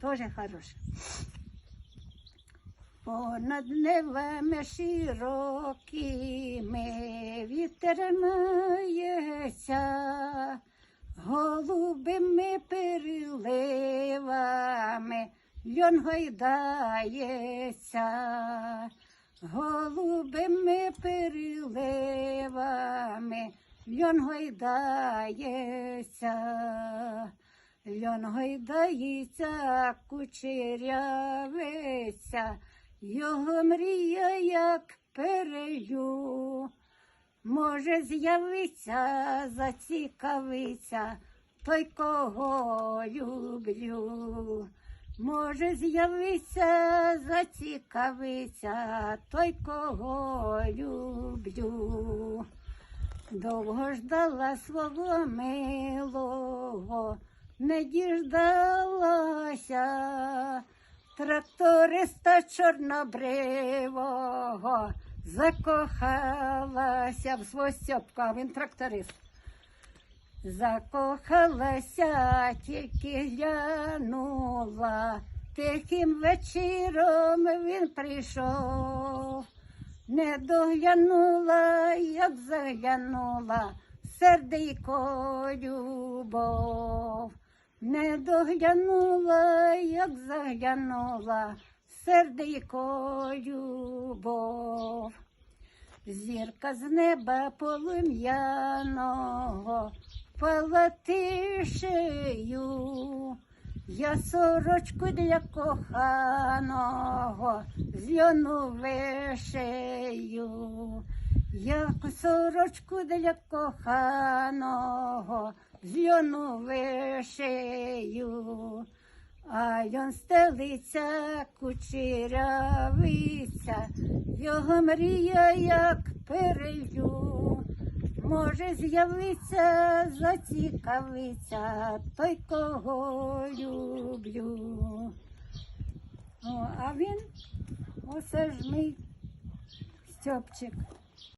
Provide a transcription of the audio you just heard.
Тоже хороше. Понад невами широкими вітер мається, голубими переливами льон гойдається, голубими переливами льон гойдається. Льон гойдається, кучерявиця, його мрія, як перелю. Може, з'явиться, зацікавиться, той, кого люблю. Може, з'явиться, зацікавиться, той, кого люблю. Довго ждала свого милого, не діждалася тракториста чорнобривого, закохалася в свого Стьопка, він тракторист. Закохалася, тільки глянула, тихим вечором він прийшов. Не доглянула, як заглянула, сердейко любов. Не доглянула, як заглянула, сердейко любов. Зірка з неба полум'яного впала тишею. Я сорочку для коханого з льону вишию. Я сорочку для коханого з льону вишию. А льон стелиться, кучерявиця, його мрія, як перелю. Може з'явиться, зацікавиться той, кого люблю. О, а він, оце ж мій Стьопчик.